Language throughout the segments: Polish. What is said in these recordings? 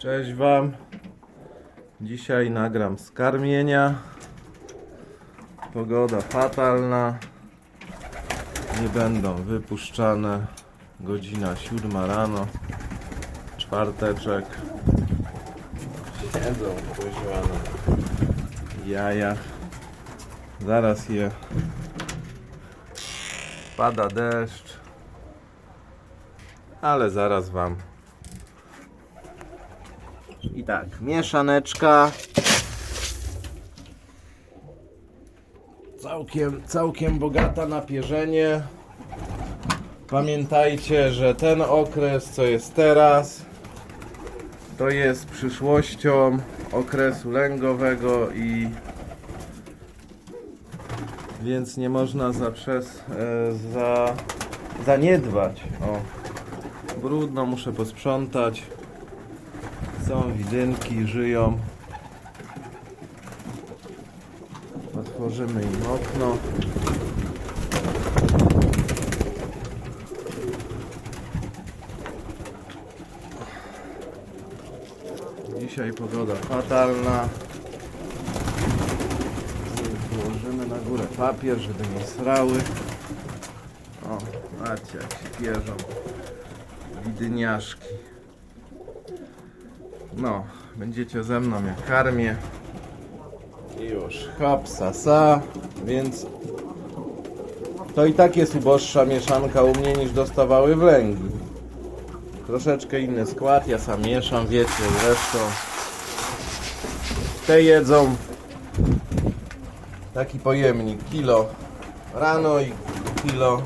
Cześć Wam. Dzisiaj nagram z karmienia. Pogoda fatalna. Nie będą wypuszczane. Godzina siódma rano. Czwarteczek. Siedzą kuźwa na jajach. Zaraz je. Pada deszcz. Ale zaraz Wam tak, mieszaneczka. Całkiem, całkiem bogata na pierzenie. Pamiętajcie, że ten okres, co jest teraz, to jest przyszłością okresu lęgowego i więc nie można zaprzes, e, za, zaniedbać. O, brudno, muszę posprzątać. Są widynki, żyją. Otworzymy im okno. Dzisiaj pogoda fatalna. Położymy na górę papier, żeby nie srały. O, macie jak się pierzą. Widyniaszki. No, będziecie ze mną jak karmię. I już, hop, sasa, więc to i tak jest uboższa mieszanka u mnie niż dostawały wlęgi. Troszeczkę inny skład, ja sam mieszam, wiecie zresztą. Te jedzą taki pojemnik, kilo rano i kilo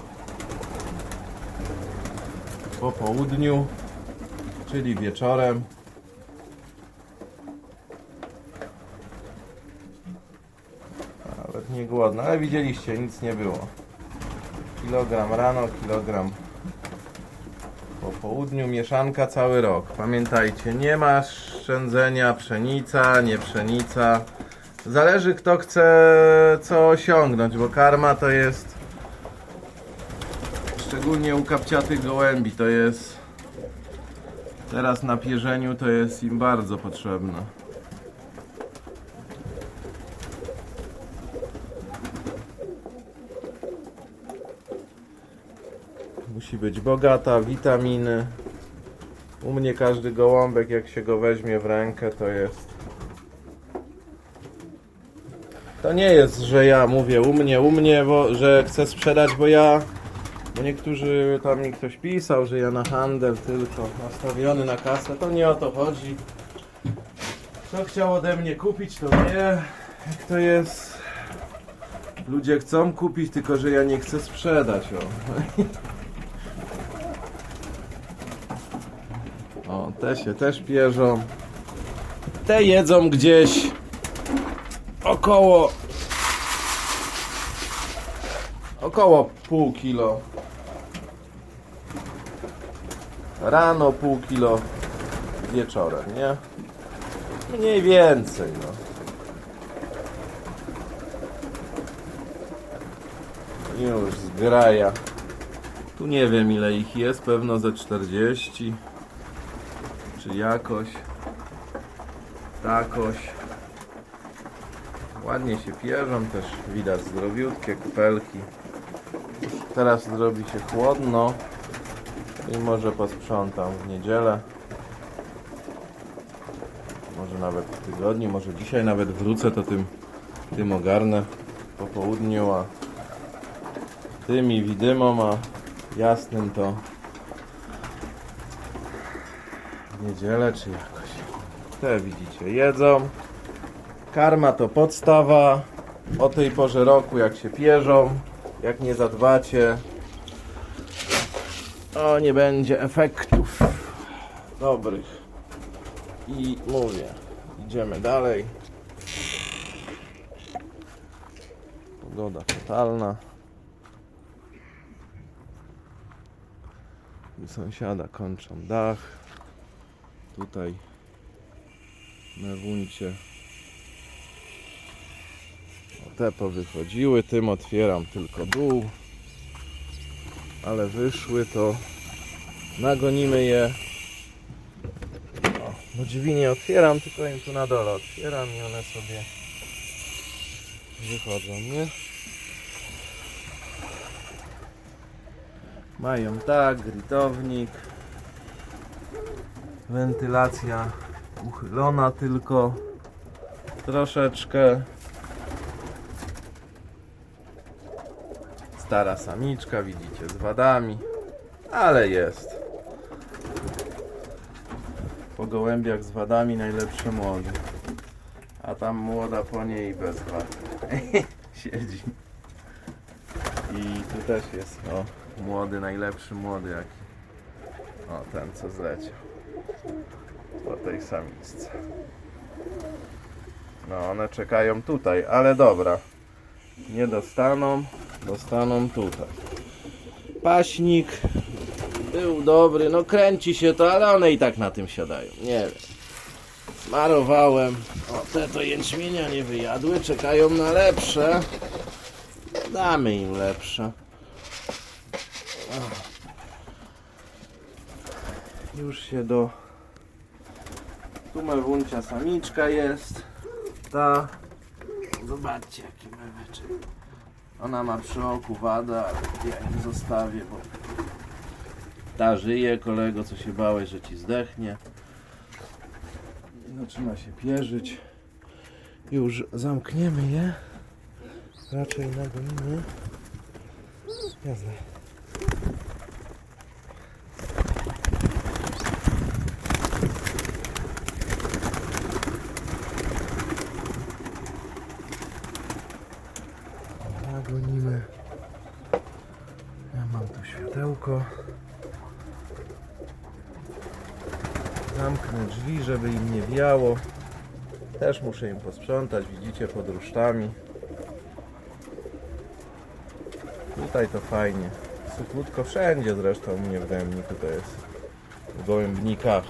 po południu, czyli wieczorem. Nie głodno, ale widzieliście, nic nie było. Kilogram rano, kilogram po południu, mieszanka cały rok. Pamiętajcie, nie ma szczędzenia pszenica, nie pszenica. Zależy kto chce co osiągnąć, bo karma to jest szczególnie u kapciatych gołębi to jest teraz na pierzeniu to jest im bardzo potrzebne. Musi być bogata, witaminy. U mnie każdy gołąbek, jak się go weźmie w rękę, to jest. To nie jest, że ja mówię u mnie, u mnie, bo, że chcę sprzedać, bo ja. Bo niektórzy tam mi ktoś pisał, że ja na handel tylko nastawiony na kasę. To nie o to chodzi. Kto chciał ode mnie kupić, to wie, jak to jest. Ludzie chcą kupić, tylko że ja nie chcę sprzedać. O. te się też pierzą. Te jedzą gdzieś około około pół kilo. Rano pół kilo wieczorem, nie? Mniej więcej, no. Już zgraja. Tu nie wiem ile ich jest, pewno ze 40 czy jakoś takoś. Ładnie się pierzą też widać zdrowiutkie kupelki teraz zrobi się chłodno i może posprzątam w niedzielę. Może nawet w tygodniu, może dzisiaj nawet wrócę to tym, tym ogarnę po południu, a tymi widymom, a jasnym to w niedzielę czy jakoś. Te widzicie, jedzą. Karma to podstawa. O tej porze roku, jak się pierzą, jak nie zadbacie, o nie będzie efektów dobrych. I mówię, idziemy dalej. Pogoda totalna. U sąsiada kończą dach. Tutaj. Na wuncie te powychodziły, tym otwieram tylko dół. Ale wyszły to. Nagonimy je. O, Bo drzwi nie otwieram, tylko im tu na dole otwieram i one sobie wychodzą, nie? Mają tak, gritownik. Wentylacja uchylona tylko troszeczkę. Stara samiczka, widzicie, z wadami, ale jest. Po gołębiach z wadami najlepszy młody. A tam młoda po niej bez wad. Siedzi. I tu też jest, o, młody, najlepszy młody jaki. O, ten co zleciał. Po tej samiczce. No, one czekają tutaj, ale dobra. Nie dostaną, dostaną tutaj. Paśnik był dobry, no kręci się to, ale one i tak na tym siadają. Nie wiem. Smarowałem. O, te to jęczmienia nie wyjadły, czekają na lepsze. Damy im lepsze. Już się do... Tu mewuncia samiczka jest. Ta... Zobaczcie jaki meweczek. Ona ma przy oku wadę, ale ja ją zostawię, bo... Ta żyje, kolego, co się bałeś, że ci zdechnie. Zaczyna się pierzyć. Już zamkniemy je. Raczej nagonimy. Jasne. Nagonimy. Ja mam tu światełko. Zamknę drzwi, żeby im nie wiało. Też muszę im posprzątać, widzicie, pod rusztami. Tutaj to fajnie. Suchutko wszędzie zresztą u mnie w dębniku to jest. W gołębnikach.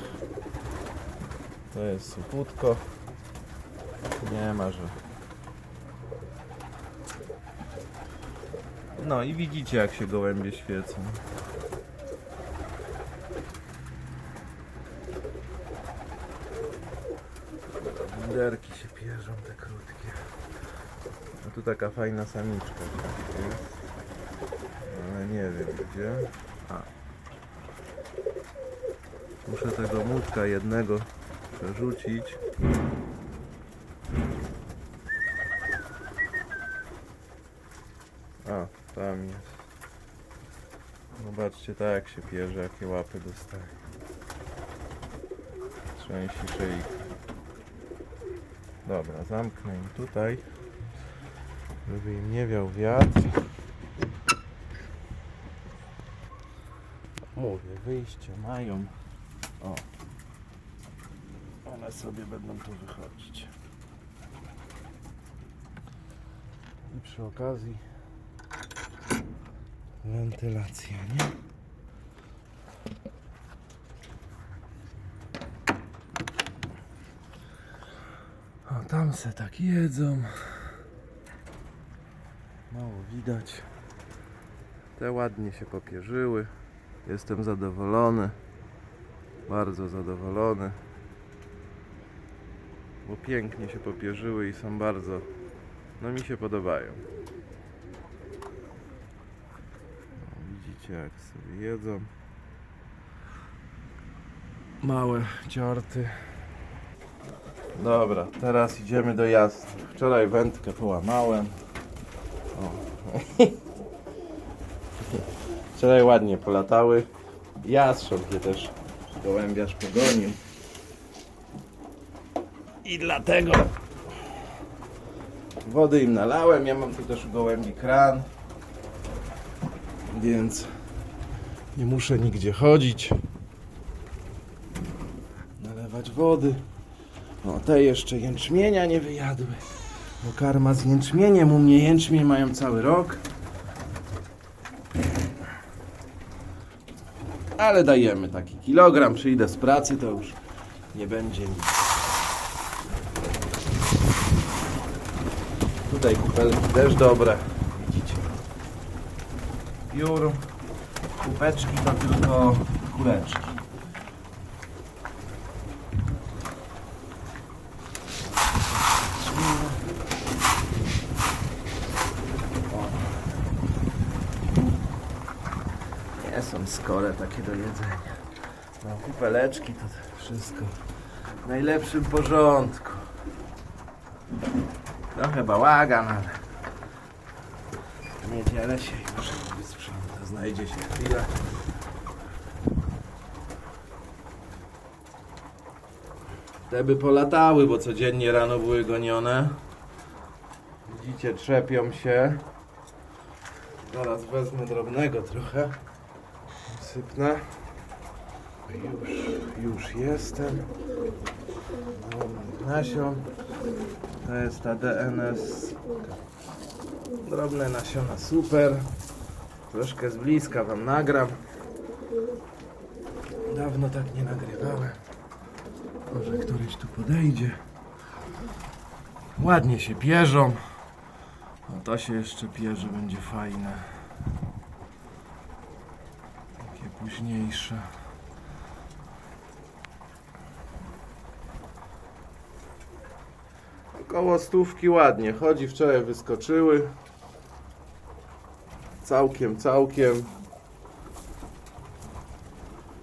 To jest suchutko. Nie ma, że... No i widzicie jak się gołębie świecą. Widerki się pierzą te krótkie. A tu taka fajna samiczka jest. Ale nie wiem gdzie. A. Muszę tego mutka jednego przerzucić. A, tam jest. Zobaczcie tak jak się pierze, jakie łapy dostaje. Trzęsi szyjki. Dobra, zamknę im tutaj, żeby im nie wiał wiatr. Mówię, wyjście mają. O. One sobie będą tu wychodzić. I przy okazji wentylacja, nie? Tam se tak jedzą. Mało widać. Te ładnie się popierzyły. Jestem zadowolony. Bardzo zadowolony. Bo pięknie się popierzyły i są bardzo. No mi się podobają. O, widzicie jak sobie jedzą. Małe ciorty. Dobra, teraz idziemy do jazdy. Wczoraj wędkę połamałem. O. Wczoraj ładnie polatały. Jastrząb je też gołębiarz pogonił. I dlatego wody im nalałem. Ja mam tu też u gołębi kran. Więc nie muszę nigdzie chodzić. Nalewać wody. O, te jeszcze jęczmienia nie wyjadły. Bo karma z jęczmieniem. U mnie jęczmień mają cały rok. Ale dajemy taki kilogram. Przyjdę z pracy, to już nie będzie nic. Tutaj kupelki też dobre. Widzicie. Piór. Kupeczki to tylko kuleczki. Są skore takie do jedzenia. No, kupeleczki to wszystko w najlepszym porządku. Trochę bałagan, ale w niedzielę się już wysprząta. Znajdzie się chwila. Te by polatały, bo codziennie rano były gonione. Widzicie, trzepią się. Zaraz wezmę drobnego trochę. Sypnę. Już, już jestem. Nasion. To jest ta DNS. Drobne nasiona, super. Troszkę z bliska Wam nagram. Dawno tak nie nagrywałem. Może któryś tu podejdzie. Ładnie się pierzą. No to się jeszcze pierze, będzie fajne. Takie późniejsze. Około stówki ładnie. Chodzi, wczoraj wyskoczyły. Całkiem, całkiem.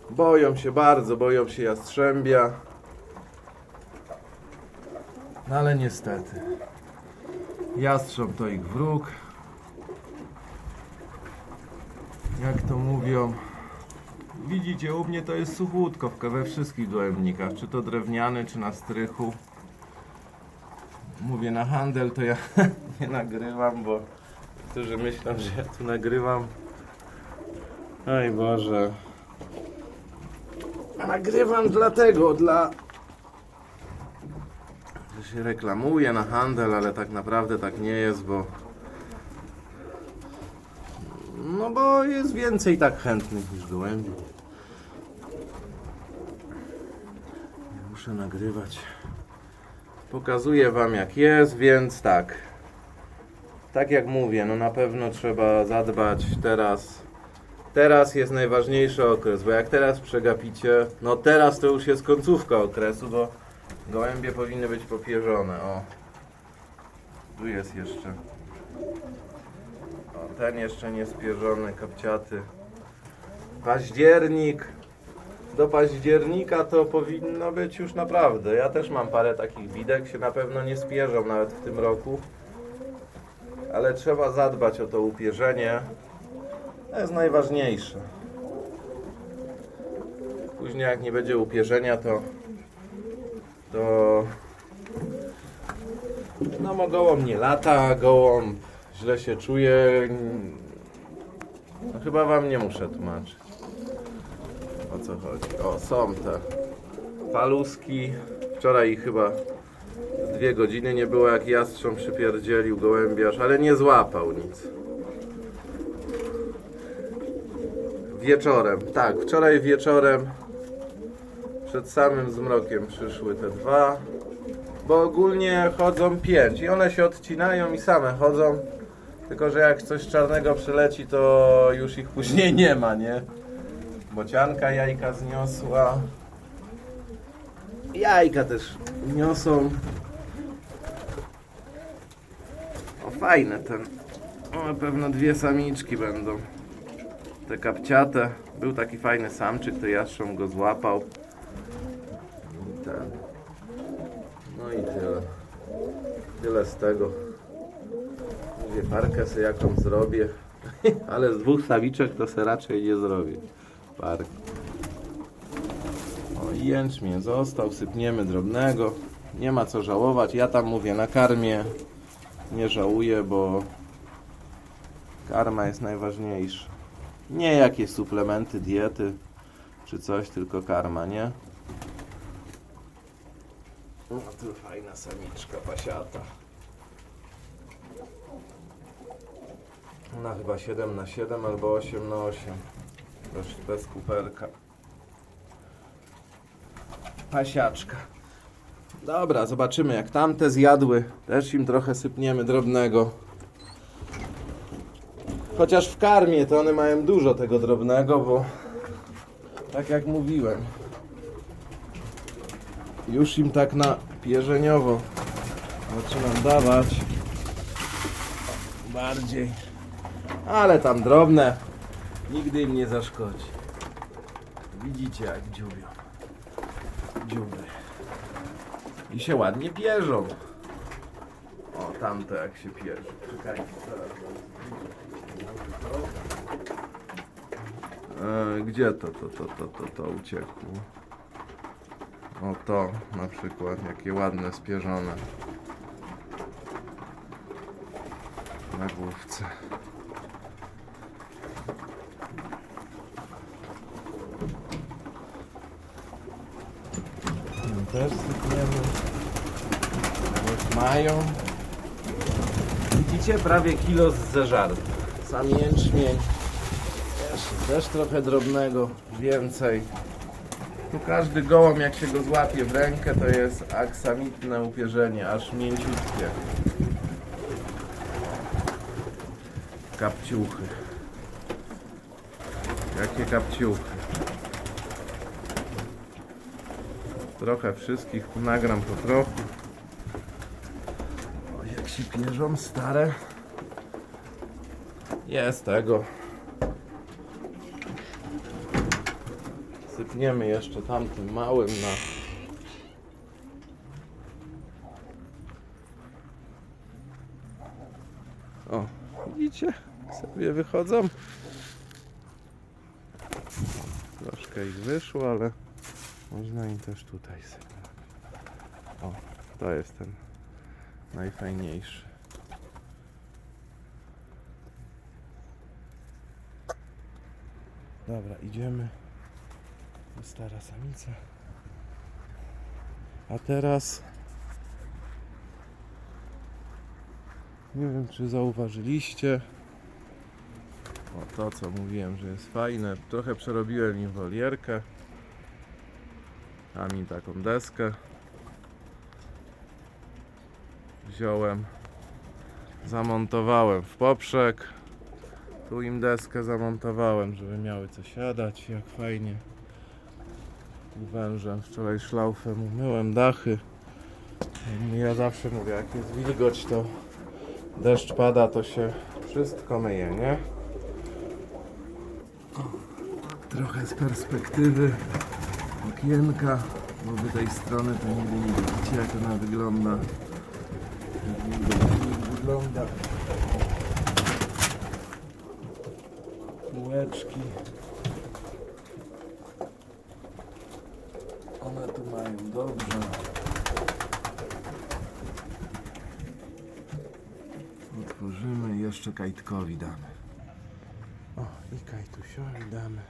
Boją się bardzo, boją się jastrzębia. No ale niestety. Jastrząb to ich wróg. Jak to mówią. Widzicie, u mnie to jest suchutko we wszystkich gołębnikach. Czy to drewniany, czy na strychu. Mówię na handel, to ja nie nagrywam, bo niektórzy myślą, że ja tu nagrywam. Oj Boże. Nagrywam dlatego, dla że się reklamuje na handel, ale tak naprawdę tak nie jest, bo no bo jest więcej tak chętnych niż gołębi. Muszę nagrywać. Pokazuję wam jak jest, więc tak. Tak jak mówię, no na pewno trzeba zadbać teraz. Teraz jest najważniejszy okres, bo jak teraz przegapicie, no teraz to już jest końcówka okresu, bo Gołębie powinny być popierzone. O. Tu jest jeszcze. O, ten jeszcze nie spierzony, kapciaty. Październik. Do października to powinno być już naprawdę. Ja też mam parę takich widek, się na pewno nie spierzą nawet w tym roku. Ale trzeba zadbać o to upierzenie. To jest najważniejsze. Później jak nie będzie upierzenia, to to no bo nie lata, gołąb źle się czuje. No chyba wam nie muszę tłumaczyć o co chodzi. O, są te paluski. Wczoraj ich chyba dwie godziny nie było jak jastrząb przypierdzielił gołębiarz, ale nie złapał nic. Wieczorem, tak, wczoraj wieczorem przed samym zmrokiem przyszły te dwa. Bo ogólnie chodzą pięć i one się odcinają i same chodzą. Tylko, że jak coś czarnego przyleci, to już ich później nie ma, nie? Bocianka jajka zniosła. Jajka też niosą. O, fajne ten. O, na pewno dwie samiczki będą. Te kapciate. Był taki fajny samczyk, to jastrząb go złapał. I ten. No i tyle. Tyle z tego. Mówię, parkę sobie jaką zrobię. Ale z dwóch sawiczek to se raczej nie zrobię. Park. O, jęczmień został, sypniemy drobnego. Nie ma co żałować. Ja tam mówię na karmie. Nie żałuję, bo karma jest najważniejsza. Nie jakieś suplementy, diety czy coś, tylko karma, nie? No tu fajna samiczka pasiata. Ona chyba 7 na 7 albo 8 na 8. Bez, bez kuperka. Pasiaczka. Dobra, zobaczymy jak tamte zjadły. Też im trochę sypniemy drobnego. Chociaż w karmie to one mają dużo tego drobnego, bo tak jak mówiłem, już im tak na pierzeniowo zaczynam dawać bardziej. Ale tam drobne Nigdy im nie zaszkodzi. Widzicie jak dziubią. Dziuby. I się ładnie pierzą. O, tamto jak się pierze. Czekajcie, zaraz e, Gdzie to, to, to, to, to, to uciekło? O to na przykład, jakie ładne, spierzone. Na główce. Też sypniemy. Już mają. Widzicie? Prawie kilo z zeżarty. Sam jęczmień. Też, też trochę drobnego. Więcej. Tu każdy gołąb jak się go złapie w rękę to jest aksamitne upierzenie, aż mięciutkie. Kapciuchy. Jakie kapciuchy. Trochę wszystkich nagram po trochu. O, jak się pierzą stare. Jest tego. Sypniemy jeszcze tamtym małym na O, widzicie? Sobie wychodzą. Troszkę ich wyszło, ale można im też tutaj sypnąć. O, to jest ten najfajniejszy. Dobra, idziemy. Stara samica. A teraz nie wiem czy zauważyliście o to co mówiłem, że jest fajne. Trochę przerobiłem im wolierkę. Dam im taką deskę. Wziąłem, zamontowałem w poprzek. Tu im deskę zamontowałem, żeby miały co siadać, jak fajnie. Wężem wczoraj szlaufem umyłem dachy. Ja zawsze mówię, jak jest wilgoć, to deszcz pada, to się wszystko myje, nie? Trochę z perspektywy okienka, bo wy tej strony to nigdy nie widzicie, jak ona wygląda. Wygląda. Półeczki. One tu mają dobrze. Otworzymy i jeszcze kajtkowi damy. O, i kajtusiowi damy.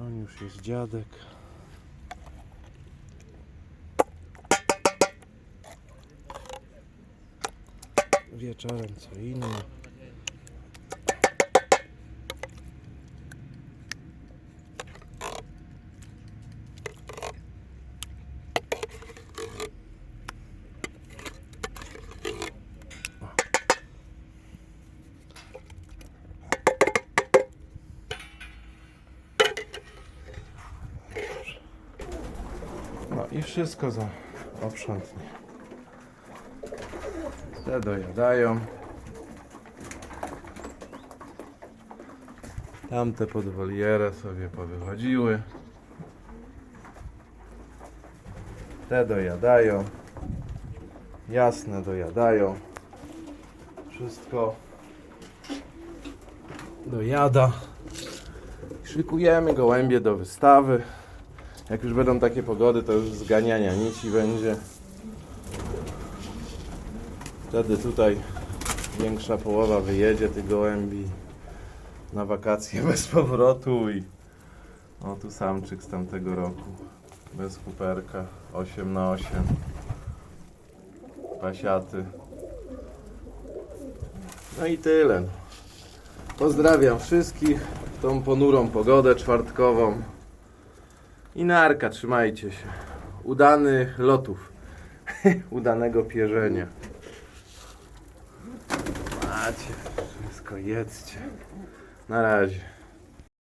On już jest dziadek. Wieczorem co inne. No i wszystko za oprzątnie. Te dojadają. Tamte pod sobie powychodziły. Te dojadają. Jasne dojadają. Wszystko dojada. Szykujemy gołębie do wystawy. Jak już będą takie pogody, to już zganiania nici będzie. Wtedy tutaj większa połowa wyjedzie tych gołębi na wakacje bez powrotu i o tu samczyk z tamtego roku bez kuperka 8 na 8 pasiaty no i tyle pozdrawiam wszystkich w tą ponurą pogodę czwartkową i narka, trzymajcie się. Udanych lotów. Udanego pierzenia. Wszystko jedzcie. Na razie.